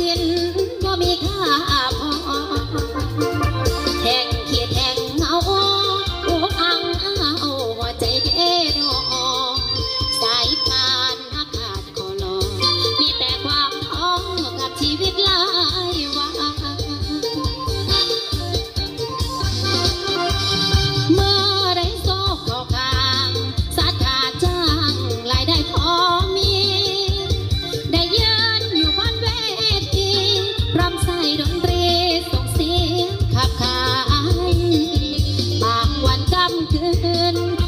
สินบ่มีค่าพอ ดนตรีส่งเสียงขับขานบางวันกำคืน